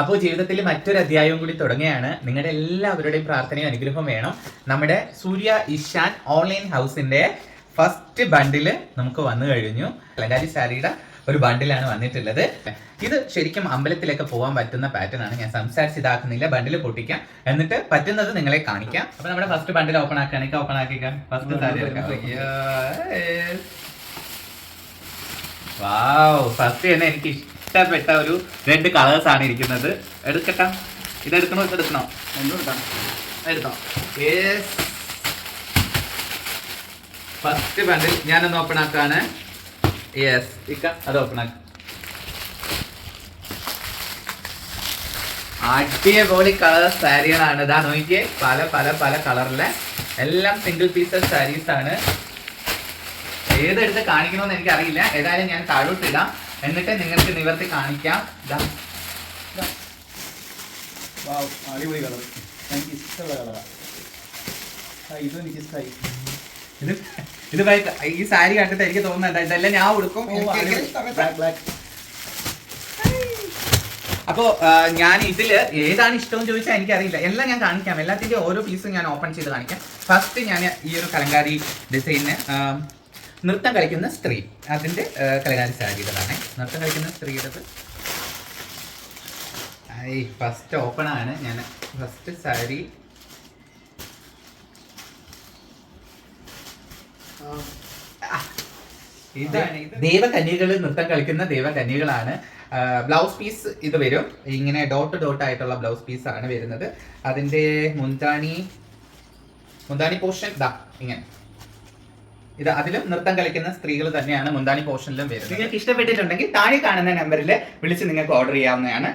അപ്പോൾ ജീവിതത്തിൽ മറ്റൊരു അധ്യായവും കൂടി തുടങ്ങുകയാണ്. നിങ്ങളുടെ എല്ലാവരുടെയും പ്രാർത്ഥനയും അനുഗ്രഹവും വേണം. നമ്മുടെ സൂര്യ ഇഷാൻ ഓൺലൈൻ ഹൗസിന്റെ ഫസ്റ്റ് ബണ്ടിൽ നമുക്ക് വന്നു കഴിഞ്ഞു. അലങ്കാരി സാരിയുടെ ഒരു ബണ്ടിലാണ് വന്നിട്ടുള്ളത്. ഇത് ശരിക്കും അമ്പലത്തിലൊക്കെ പോകാൻ പറ്റുന്ന പാറ്റേൺ ആണ്. ഞാൻ സംസാരിച്ച് ഇതാക്കുന്നില്ല. ബണ്ടിൽ പൊട്ടിക്കാം. എന്നിട്ട് പറ്റുന്നത് നിങ്ങളെ കാണിക്കാം. അപ്പൊ നമ്മുടെ ഫസ്റ്റ് ബണ്ടിൽ ഓപ്പൺ ആക്കുകയാണെങ്കിൽ ഓപ്പൺ ആക്കിക്കാം ഫസ്റ്റ് സാരി എടുക്കാം. ഫസ്റ്റ് തന്നെ എനിക്ക് ഇഷ്ടപ്പെട്ട ഒരു രണ്ട് കളേഴ്സ് ആണ് ഇരിക്കുന്നത്. എടുക്കട്ടെ? ഇതെടുക്കണോ? ഇതെടുക്കണോ? എടുത്തോ? ഫസ്റ്റ് ബണ്ടിൽ ഞാനൊന്ന് ഓപ്പൺ ആക്കാണ്. യെസ് ഇക്ക അത് ഓപ്പൺ ആക്ക. അടിപൊളി കളർ സാരികളാണ്. ഇതാ നോക്കിയേ പല പല പല കളറിലെ എല്ലാം സിംഗിൾ പീസ് സാരീസ് ആണ്. ഏതെടുത്ത് കാണിക്കണമെന്ന് എനിക്കറിയില്ല. ഏതായാലും ഞാൻ താഴോട്ട് ഇടാം. എന്നിട്ട് നിങ്ങൾക്ക് നിവർത്തി കാണിക്കാം. ഇതാ അടിപൊളി കളർ എനിക്ക് ഇഷ്ടമുള്ള കളറാ. ഇതും എനിക്ക് ഇഷ്ടമായി ഇത് ഇത് ഈ സാരി കണ്ടിട്ട് എനിക്ക് തോന്നുന്നുണ്ട് ഇതെല്ലാം ഞാൻ ഉടുക്കും. അപ്പോ ഞാൻ ഇതിൽ ഏതാണ് ഇഷ്ടം ചോദിച്ചാൽ എനിക്കറിയില്ല. എല്ലാം ഞാൻ കാണിക്കാം. എല്ലാത്തിന്റെ ഓരോ പീസും ഞാൻ ഓപ്പൺ ചെയ്ത് കാണിക്കാം. ഫസ്റ്റ് ഞാൻ ഈ ഒരു കലങ്കാരി ഡിസൈന് നൃത്തം കളിക്കുന്ന സ്ത്രീ. അതിന്റെ കലകാരി സാരികളാണ് നൃത്തം കളിക്കുന്ന സ്ത്രീയുടെ ഐ ഫസ്റ്റ് ഓപ്പൺ ആണ്. ഞാൻ ഫസ്റ്റ് സാരി ഇതാണ് ഇത്. ദേവകന്യകൾ നൃത്തം കളിക്കുന്ന ദേവകന്യകളാണ്. ബ്ലൗസ് പീസ് ഇത് വരും. ഇങ്ങനെ ഡോട്ട് ഡോട്ട് ആയിട്ടുള്ള ബ്ലൗസ് പീസ് ആണ് വരുന്നത്. അതിന്റെ മുന്താണി മുന്താണി പോർഷൻ ഇതാ ഇങ്ങനെ. ഇത് അതിലും നൃത്തം കളിക്കുന്ന സ്ത്രീകൾ തന്നെയാണ് മുന്താനി പോർഷനിലും വരുന്നത്. നിങ്ങൾക്ക് ഇഷ്ടപ്പെട്ടിട്ടുണ്ടെങ്കിൽ താഴെ കാണുന്ന നമ്പറിൽ വിളിച്ച് നിങ്ങൾക്ക് ഓർഡർ ചെയ്യാവുന്നതാണ്.